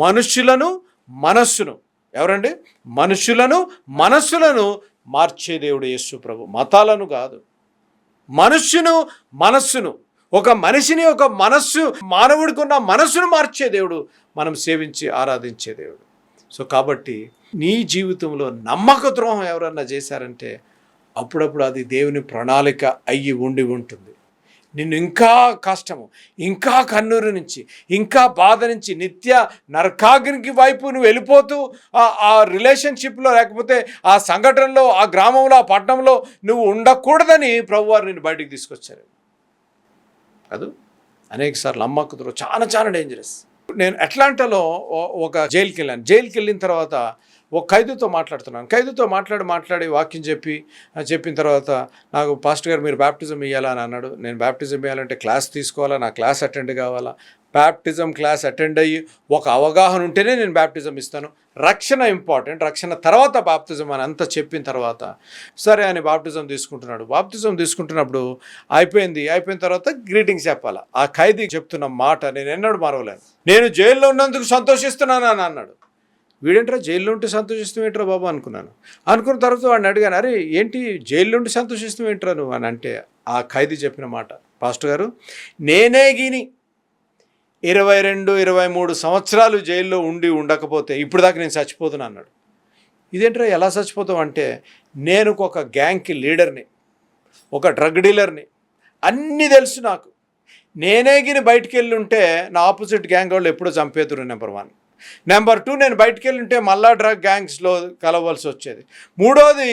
మనుషులను మనస్సును. ఎవరండి? మనుషులను మనస్సులను మార్చే దేవుడు యేసు ప్రభు. మతాలను కాదు. మనుష్యును మనస్సును. ఒక మనిషిని ఒక మనస్సు మానవుడికి ఉన్న మనస్సును మార్చే దేవుడు మనం సేవించి ఆరాధించే దేవుడు. సో కాబట్టి నీ జీవితంలో నమ్మక ద్రోహం ఎవరన్నా చేశారంటే అప్పుడప్పుడు అది దేవుని ప్రణాళిక అయ్యి ఉండి ఉంటుంది. నిన్ను ఇంకా కష్టము ఇంకా కన్నూరు నుంచి ఇంకా బాధ నుంచి నిత్య నరకాగ్నికి వైపు నువ్వు వెళ్ళిపోతూ ఆ- రిలేషన్షిప్లో లేకపోతే ఆ సంఘటనలో ఆ గ్రామంలో ఆ పట్టణంలో నువ్వు ఉండకూడదని ప్రభువారు నిన్ను బయటికి తీసుకొచ్చారు. కాదు అనేక సార్లు చాలా చాలా డేంజరస్ నేను అట్లాంటాలో ఓ- ఒక జైలుకి వెళ్ళాను జైలుకి వెళ్ళిన తర్వాత ఒక ఖైదుతో మాట్లాడుతున్నాను. ఖైదుతో మాట్లాడి మాట్లాడి వాక్యం చెప్పి చెప్పిన తర్వాత నాకు పాస్టర్ గారు మీరు బ్యాప్టిజం ఇవ్వాలని అన్నాడు. నేను బ్యాప్టిజం ఇవ్వాలంటే క్లాస్ తీసుకోవాలా? నా క్లాస్ అటెండ్ కావాలా? బ్యాప్టిజం క్లాస్ అటెండ్ అయ్యి ఒక అవగాహన ఉంటేనే నేను బ్యాప్టిజం ఇస్తాను. రక్షణ ఇంపార్టెంట్ రక్షణ తర్వాత బాప్టిజం అని అంత చెప్పిన తర్వాత సరే అని బాప్టిజం తీసుకుంటున్నాడు. బాప్టిజం తీసుకుంటున్నప్పుడు అయిపోయింది. అయిపోయిన తర్వాత గ్రీటింగ్స్ చెప్పాలా? ఆ ఖైదీ చెప్తున్న మాట నేను ఎన్నడూ మరవలేను నేను జైల్లో ఉన్నందుకు సంతోషిస్తున్నాను అని అన్నాడు. వీడేంట్రా జైల్లో ఉంటే సంతోషిస్తాం బాబు అనుకున్నాను. అనుకున్న తర్వాత వాడిని అడిగాను అరే ఏంటి జైల్లో ఉంటే సంతోషిస్తాం నువ్వు? అని అంటే ఆ ఖైదీ చెప్పిన మాట. పాస్టర్ గారు నేనే గిని ఇరవై రెండు ఇరవై మూడు సంవత్సరాలు జైల్లో ఉండి ఉండకపోతే ఇప్పుడు దాకా నేను చచ్చిపోతున్నా అన్నాడు. ఇదేంటో ఎలా చచ్చిపోతావు అంటే నేను ఒక గ్యాంగ్కి లీడర్ని ఒక డ్రగ్ డీలర్ని అన్నీ తెలుసు నాకు. నేనే గిని బయటికి వెళ్ళి ఉంటే నా ఆపోజిట్ గ్యాంగ్ వాళ్ళు ఎప్పుడో చంపేతురు నెంబర్ వన్. నెంబర్ టూ నేను బయటికి వెళ్ళి ఉంటే మళ్ళా డ్రగ్ గ్యాంగ్స్లో కలవలసి వచ్చేది. మూడోది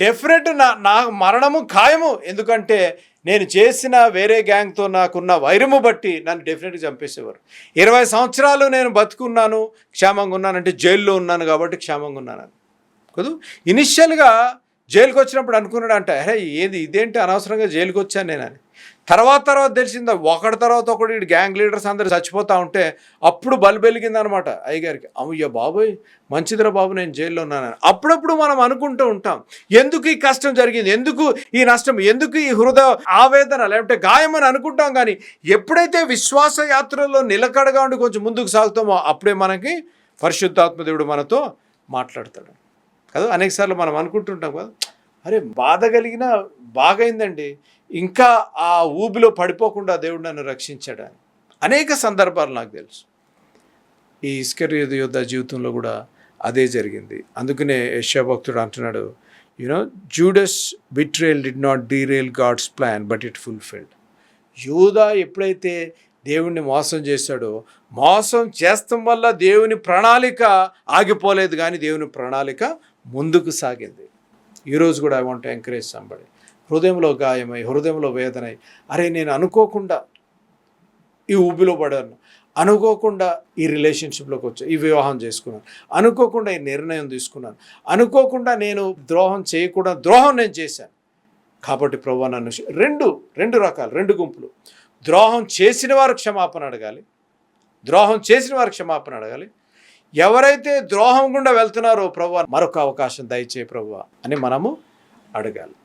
డెఫినెట్ నా నా మరణము ఖాయము. ఎందుకంటే నేను చేసిన వేరే గ్యాంగ్తో నాకున్న వైరము బట్టి నన్ను డెఫినెట్గా చంపేసేవారు. ఇరవై సంవత్సరాలు నేను బతుకున్నాను క్షేమంగా ఉన్నానంటే జైల్లో ఉన్నాను కాబట్టి క్షేమంగా ఉన్నాను. కదూ ఇనిషియల్గా జైలుకి వచ్చినప్పుడు అనుకున్నాడు అంటే అరే ఏది ఇదేంటి అనవసరంగా జైలుకి వచ్చాను నేను అని. తర్వాత తర్వాత తెలిసిందా ఒకటి తర్వాత ఒకటి ఇటు గ్యాంగ్ లీడర్స్ అందరు చచ్చిపోతూ ఉంటే అప్పుడు బల్బు వెలిగింది అనమాట అయ్యగారికి. అమ్మయ్య బాబోయ్ మంచిదిరా బాబు నేను జైల్లో ఉన్నానని. అప్పుడప్పుడు మనం అనుకుంటూ ఉంటాం ఎందుకు ఈ కష్టం జరిగింది? ఎందుకు ఈ నష్టం? ఎందుకు ఈ హృదయ ఆవేదన లేకుంటే గాయం? అని అనుకుంటాం కానీ ఎప్పుడైతే విశ్వాస యాత్రలో నిలకడగా ఉండి కొంచెం ముందుకు సాగుతామో అప్పుడే మనకి పరిశుద్ధాత్మ దేవుడు మనతో మాట్లాడతాడు. కదా అనేకసార్లు మనం అనుకుంటుంటాం కదా అరే బాధ కలిగిన బాగైందండి ఇంకా ఆ ఊబిలో పడిపోకుండా దేవుడు నన్ను రక్షించడానికి. అనేక సందర్భాలు నాకు తెలుసు. ఈ ఇస్కర్ యుద్ధ జీవితంలో కూడా అదే జరిగింది. అందుకనే యశాభక్తుడు అంటున్నాడు you know Judas betrayal did not derail God's plan but it fulfilled యూదా ఎప్పుడైతే దేవుణ్ణి మోసం చేశాడో మోసం చేస్తాం వల్ల దేవుని ప్రణాళిక ఆగిపోలేదు కానీ దేవుని ప్రణాళిక ముందుకు సాగింది. ఈరోజు కూడా ఐ వాంట్ ఎంకరేజ్ సంబడి హృదయంలో గాయమై హృదయంలో వేదనై అరే నేను అనుకోకుండా ఈ ఊబిలో పడాను అనుకోకుండా ఈ రిలేషన్షిప్లోకి వచ్చా ఈ వివాహం చేసుకున్నాను అనుకోకుండా ఈ నిర్ణయం తీసుకున్నాను అనుకోకుండా నేను ద్రోహం చేయకుండా ద్రోహం నేను చేశాను. కాబట్టి ప్రభు నన్ను రెండు రెండు రకాలు రెండు గుంపులు. ద్రోహం చేసిన వారు క్షమాపణ అడగాలి. ద్రోహం చేసిన వారు క్షమాపణ అడగాలి. ఎవరైతే ద్రోహం గుండా వెళ్తున్నారో ప్రభు మరొక అవకాశం దయచే ప్రభు అని మనము అడగాలి.